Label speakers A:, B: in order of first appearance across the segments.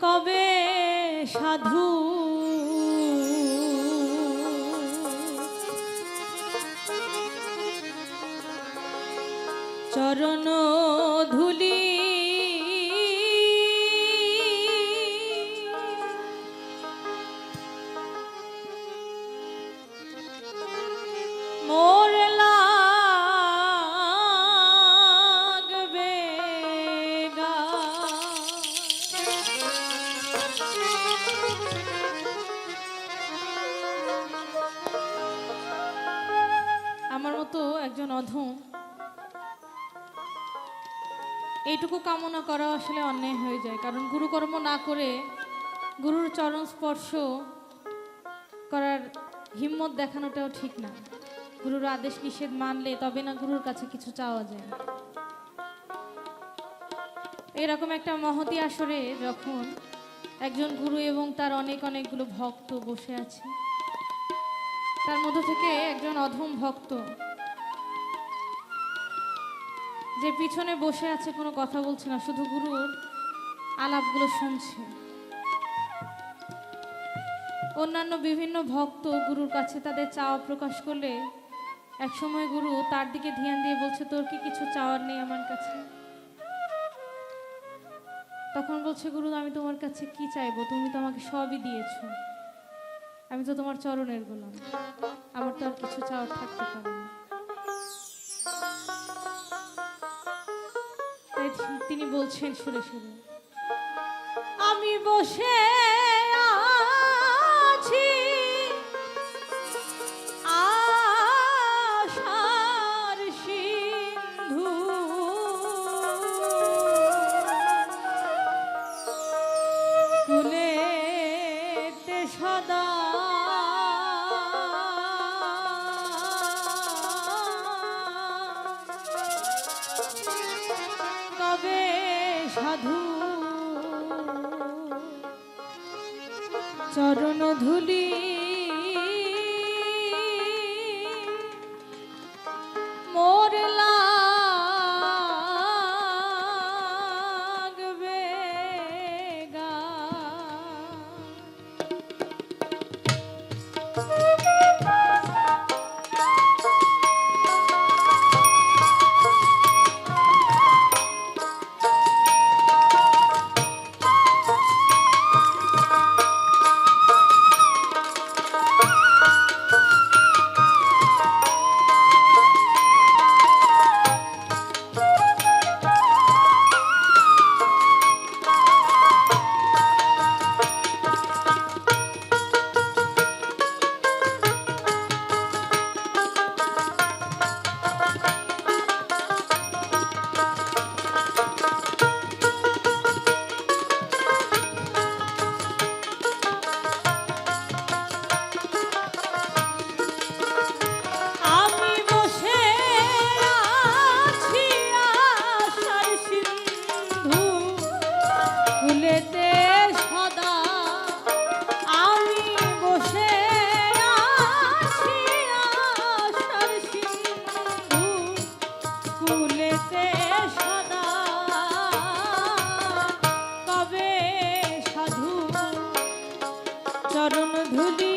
A: কবে সাধু চরণ এইটুকু কামনা করা আসলে অন্যায় হয়ে যায়। কারণ গুরুকর্ম না করে গুরুর চরণ স্পর্শ করার হিম্মত দেখানোটাও ঠিক না। গুরুর আদেশ নিষেধ মানলে তবে না গুরুর কাছে কিছু চাওয়া যায়। এরকম একটা মহতি আসরে যখন একজন গুরু এবং তার অনেক অনেকগুলো ভক্ত বসে আছে, তার মধ্য থেকে একজন অধম ভক্ত যে পিছনে বসে আছে, কোনো কথা বলছে না, শুধু গুরুর আলাপগুলো শুনছে। অন্যান্য বিভিন্ন ভক্ত গুরুর কাছে তাদের চাওয়া প্রকাশ করলে একসময় গুরু তার দিকে ধ্যান দিয়ে বলছে, তোর কি কিছু চাওয়ার নেই আমার কাছে? তখন বলছে, গুরু, আমি তোমার কাছে কি চাইব? তুমি তো আমাকে সবই দিয়েছ। আমি তো তোমার চরণের গোলাম। আমার তো আর কিছু চাওয়ার থাকতে পারে না। তিনি- বলছেন শুনে শুনে। আমি বসে চরণ ধুলি চরণ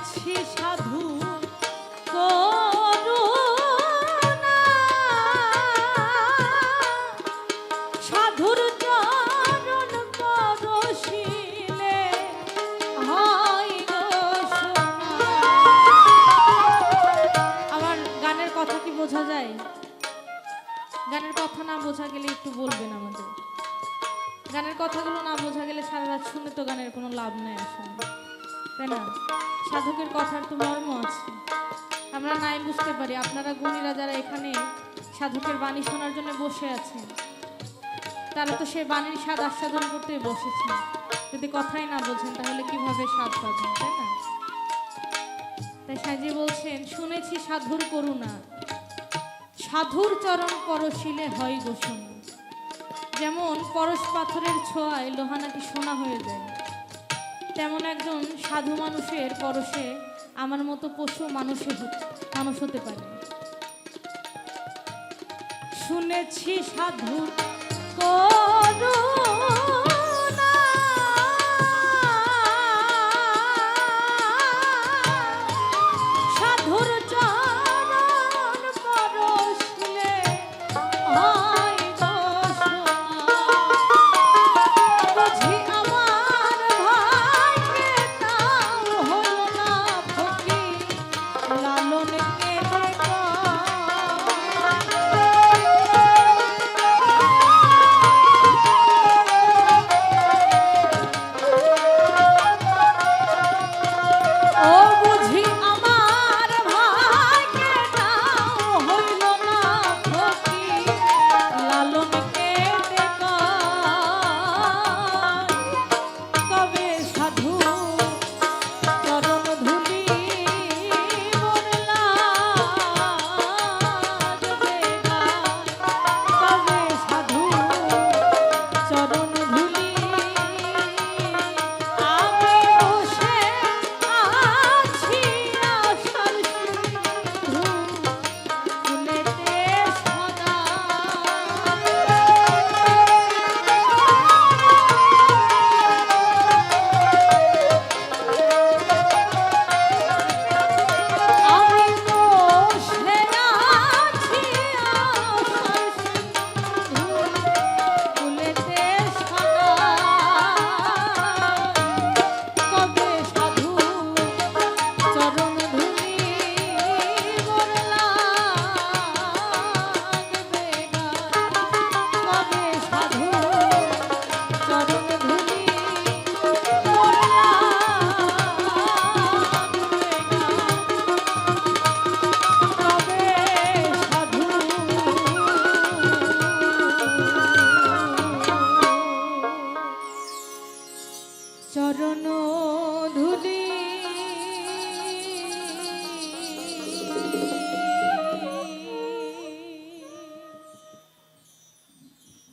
A: কাছে সাধু সাধুর চরণ পরশিলে আমার গানের কথা কি বোঝা যায়? গানের কথা না বোঝা গেলে একটু বলবেন আমাদের। গানের কথাগুলো না বোঝা গেলে সারা রাত শুনে তো গানের কোনো লাভ নেই আসলে। তাই না। সাধকের কথার তো মর্ম আছে। আমরা নাই বুঝতে পারি, আপনারা গুণীরা যারা এখানে সাধকের বাণী শোনার জন্য বসে আছেন, তারা তো সে বাণীর স্বাদ আস্বাদন করতে বসেছেন। যদি কথাই না বোঝেন, তাহলে কীভাবে স্বাদ পাবেন, তাই না? তাই সাজি বলছেন, শুনেছি সাধুর করুণা। সাধুর চরণ পরশিলে হয় গোসনা। যেমন পরশ পাথরের ছোঁয়ায় লোহা নাকি সোনা হয়ে যায়। তেমন একজন সাধু মানুষের পরশে আমার মতো পশু মানুষে মানুষ হতে পারে। শুনেছি সাধু করুণা